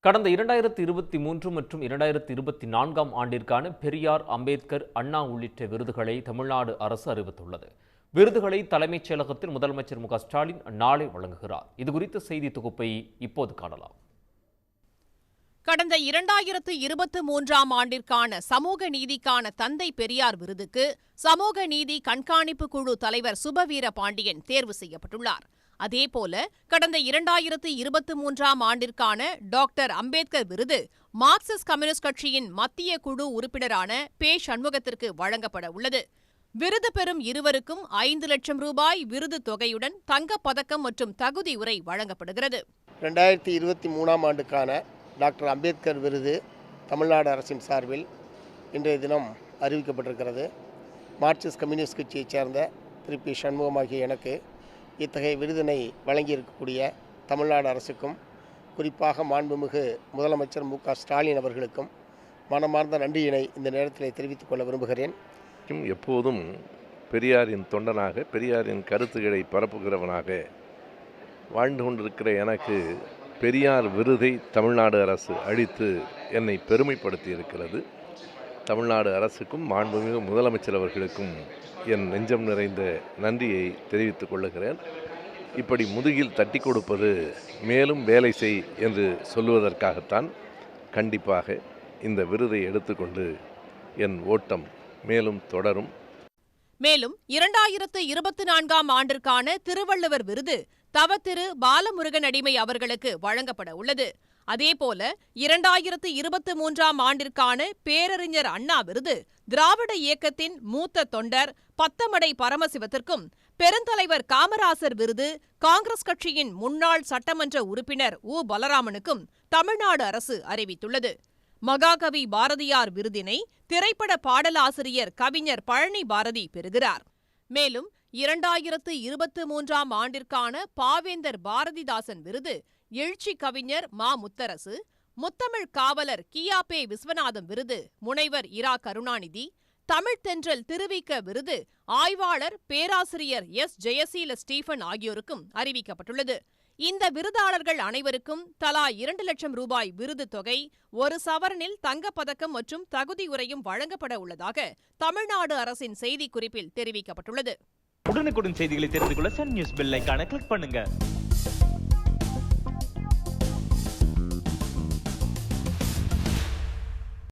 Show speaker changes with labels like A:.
A: கடந்த இரண்டாயிரத்தி இருபத்தி மூன்று மற்றும் இரண்டாயிரத்தி இருபத்தி நான்காம் ஆண்டிற்கான பெரியார் அம்பேத்கர் அண்ணா உள்ளிட்ட விருதுகளை தமிழ்நாடு அரசு அறிவித்துள்ளது. விருதுகளை தலைமைச் செயலகத்தில் முதலமைச்சர் மு ஸ்டாலின் நாளை வழங்குகிறார். இதுகுறித்த செய்தி தொகுப்பை இப்போது காணலாம்.
B: கடந்த இரண்டாயிரத்து இருபத்து மூன்றாம் ஆண்டிற்கான சமூக நீதிக்கான தந்தை பெரியார் விருதுக்கு சமூக நீதி கண்காணிப்பு குழு தலைவர் சுபவீர பாண்டியன் தேர்வு செய்யப்பட்டுள்ளார். அதேபோல கடந்த இரண்டாயிரத்து இருபத்து மூன்றாம் ஆண்டிற்கான டாக்டர் அம்பேத்கர் விருது மார்க்சிஸ்ட் கம்யூனிஸ்ட் கட்சியின் மத்திய குழு உறுப்பினரான பே சண்முகத்திற்கு வழங்கப்பட உள்ளது. விருது பெறும் இருவருக்கும் ஐந்து லட்சம் ரூபாய் விருது தொகையுடன் தங்கப் பதக்கம் மற்றும் தகுதி உரை வழங்கப்படுகிறது.
C: ரெண்டாயிரத்தி இருபத்தி மூணாம் ஆண்டுக்கான டாக்டர் அம்பேத்கர் விருது தமிழ்நாடு அரசின் சார்பில் இன்றைய தினம் அறிவிக்கப்பட்டிருக்கிறது. மார்க்சிஸ்ட் கம்யூனிஸ்ட் கட்சியைச் சேர்ந்த திரு பி சண்முகமாகிய எனக்கு இத்தகைய விருதினை வழங்கியிருக்கக்கூடிய தமிழ்நாடு அரசுக்கும் குறிப்பாக மாண்புமிகு முதலமைச்சர் மு க ஸ்டாலின் அவர்களுக்கும் மனமார்ந்த நன்றியினை இந்த நேரத்தில் தெரிவித்துக் கொள்ள விரும்புகிறேன்.
D: எப்போதும் பெரியாரின் தொண்டனாக பெரியாரின் கருத்துக்களை பரப்புகிறவனாக வாழ்ந்து கொண்டிருக்கிற எனக்கு பெரியார் விருதை தமிழ்நாடு அரசு அளித்து என்னை பெருமைப்படுத்தி இருக்கிறது தமிழ்நாடு அரசுக்கும் மாண்புமிகு முதலமைச்சர் அவர்களுக்கும் என் நெஞ்சம் நிறைந்த நன்றியை தெரிவித்துக் கொள்ளுகிறேன். இப்படி முதுகில் தட்டி கொடுப்பது மேலும் வேலை செய் என்று சொல்லுவதற்காகத்தான் கண்டிப்பாக இந்த விருதை எடுத்துக்கொண்டு என் ஓட்டம் மேலும் தொடரும்.
B: மேலும் இரண்டாயிரத்து இருபத்தி நான்காம் ஆண்டிற்கான திருவள்ளுவர் விருது தவத்திரு பாலமுருகன் அடிமை அவர்களுக்கு வழங்கப்பட உள்ளது. அதேபோல இரண்டாயிரத்து இருபத்தி மூன்றாம் ஆண்டிற்கான பேரறிஞர் அண்ணா விருது திராவிட இயக்கத்தின் மூத்த தொண்டர் பத்தமடை பரமசிவத்திற்கும் பெருந்தலைவர் காமராசர் விருது காங்கிரஸ் கட்சியின் முன்னாள் சட்டமன்ற உறுப்பினர் உ. பலராமனுக்கும் தமிழ்நாடு அரசு அறிவித்துள்ளது. மகாகவி பாரதியார் விருதினை திரைப்பட பாடலாசிரியர் கவிஞர் பழனி பாரதி பெறுகிறார். மேலும் இரண்டாயிரத்து இருபத்து மூன்றாம் ஆண்டிற்கான பாவேந்தர் பாரதிதாசன் விருது எழுச்சி கவிஞர் மா முத்தரசு முத்தமிழ் காவலர் கியாபே விஸ்வநாதம் விருது முனைவர் இரா கருணாநிதி தமிழ்த் தென்றல் திருவிக்க விருது ஆய்வாளர் பேராசிரியர் எஸ். ஜெயசீல ஸ்டீபன் ஆகியோருக்கும் அறிவிக்கப்பட்டுள்ளது. இந்த விருதாளர்கள் அனைவருக்கும் தலா இரண்டு லட்சம் ரூபாய் விருது தொகை ஒரு சவரனில் தங்கப்பதக்கம் மற்றும் தகுதி உரையும் வழங்கப்பட உள்ளதாக தமிழ்நாடு அரசின் செய்திக்குறிப்பில் தெரிவிக்கப்பட்டுள்ளது.
E: உடனுக்குடன் செய்திகளை தெரிந்து கொள்ள சன் நியூஸ் பெல் கிளிக் பண்ணுங்க.